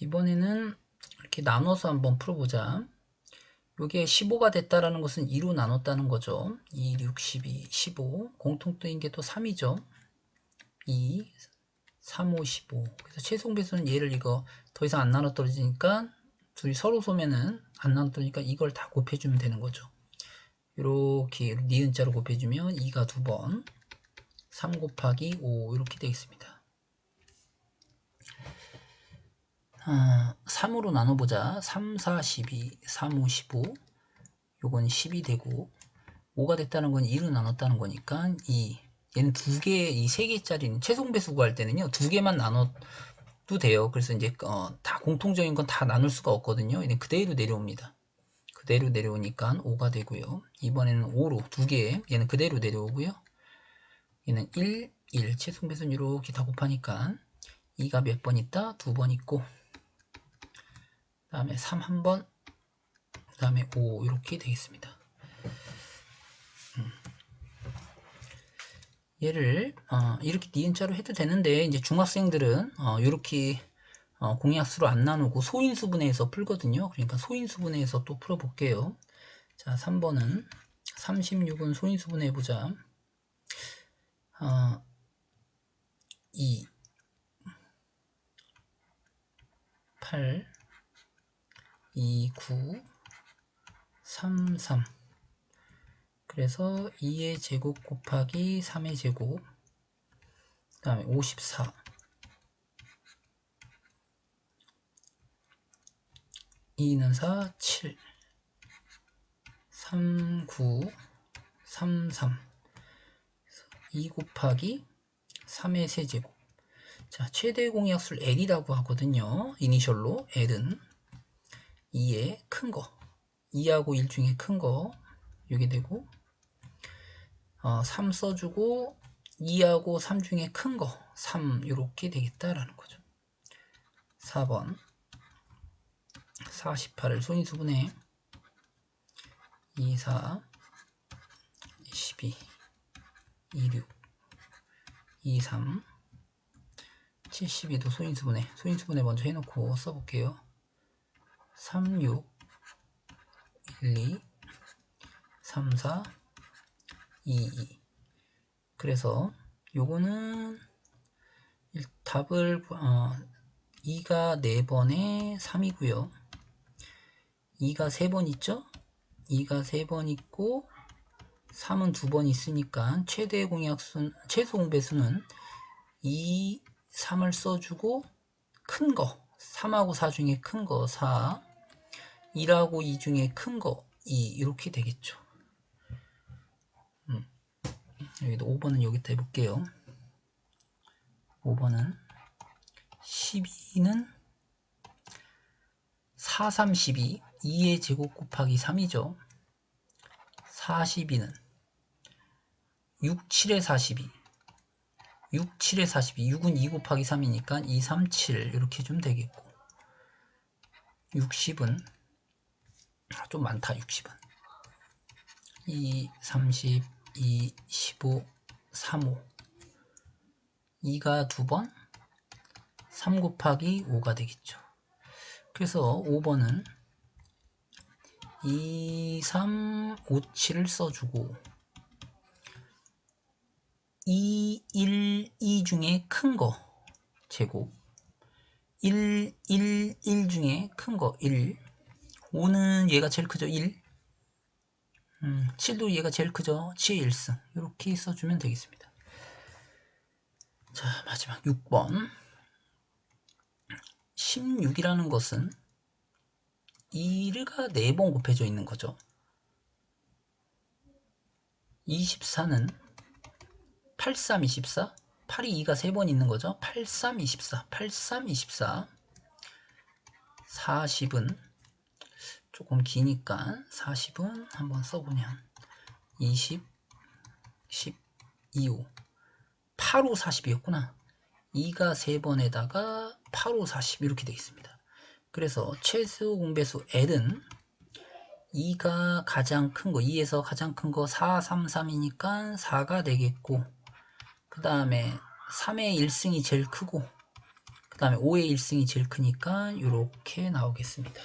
이번에는 이렇게 나눠서 한번 풀어보자. 요게 15가 됐다라는 것은 2로 나눴다는 거죠. 2, 6, 12, 15. 공통점인 게 또 3이죠. 2, 3, 5, 15. 그래서 최종 배수는 얘를 이거 더 이상 안 나눠 떨어지니까 둘이 서로 소면은 안 나눠 떨어지니까 이걸 다 곱해주면 되는 거죠. 이렇게 니은자로 곱해주면 2가 두 번, 3 곱하기 5 이렇게 되겠습니다. 아, 3으로 나눠보자. 3, 4, 12, 3, 5, 15. 요건 10이 되고 5가 됐다는 건 2로 나눴다는 거니까 2. 얘는 두 개, 이 세 개짜리는 최종 배수 구할 때는요. 두 개만 나눠도 돼요. 그래서 이제 어, 다 공통적인 건 다 나눌 수가 없거든요. 얘는 그대로 내려옵니다. 그대로 내려오니까 5가 되고요. 이번에는 5로 두 개, 얘는 그대로 내려오고요. 얘는 1, 1. 최종 배수는 이렇게 다 곱하니까 2가 몇 번 있다? 두 번 있고 그 다음에 3 한 번, 그 다음에 5 이렇게 되겠습니다. 음. 얘를 어, 이렇게 니은자로 해도 되는데 이제 중학생들은 어, 이렇게 어, 공약수로 안 나누고 소인수분해에서 풀거든요. 그러니까 소인수분해에서 또 풀어볼게요. 자, 3번은 36은 소인수분해 해보자. 어, 2 8 2, 9, 3, 3 그래서 2의 제곱 곱하기 3의 제곱 그 다음에 54 2는 4, 7 3, 9, 3, 3 2 곱하기 3의 세제곱. 자 최대 공약수를 L이라고 하거든요. 이니셜로 L은 2의 큰 거, 2하고 1 중에 큰 거, 이게 되고, 어, 3 써주고, 2하고 3 중에 큰 거, 3, 이렇게 되겠다라는 거죠. 4번. 48을 소인수분해 2, 4, 12, 2, 6, 2, 3, 72도 소인수분해. 소인수분해 먼저 해놓고 써볼게요. 3, 6, 1, 2, 3, 4, 2, 2. 그래서 요거는 답을 어, 2가 4번에 3이고요. 2가 3번 있죠? 2가 3번 있고 3은 2번 있으니까 최대 공약수 최소 공배수는 2, 3을 써주고 큰 거, 3하고 4 중에 큰 거 4, 1하고 2 중에 큰 거 2 이렇게 되겠죠. 음. 여기도 5번은 여기다 해볼게요. 5번은 12는 4, 3, 12 2의 제곱 곱하기 3이죠. 42는 6, 7에 42 6, 7에 42 6은 2 곱하기 3이니까 2, 3, 7 이렇게 좀 되겠고 60은 좀 많다 60은. 2, 30, 2, 15, 3, 5 2가 두번? 3 곱하기 5가 되겠죠. 그래서 5번은 2, 3, 5, 7을 써주고 2, 1, 2 중에 큰 거 제곱. 1, 1, 1 중에 큰 거 1 5는 얘가 제일 크죠? 1 음, 7도 얘가 제일 크죠? 7 1승. 이렇게 써주면 되겠습니다. 자 마지막 6번. 16이라는 것은 2가 4번 곱해져 있는 거죠. 24는 83, 24 8이 2가 3번 있는 거죠? 83, 24 83, 24 40은 조금 기니까 40은 한번 써보면 20, 10, 25 8, 5, 40이었구나. 2가 3번에다가 8, 5, 40 이렇게 되어 있습니다. 그래서 최소 공배수 L은 2가 가장 큰 거, 2에서 가장 큰 거 4, 3, 3이니까 4가 되겠고 그 다음에 3의 1승이 제일 크고 그 다음에 5의 1승이 제일 크니까 이렇게 나오겠습니다.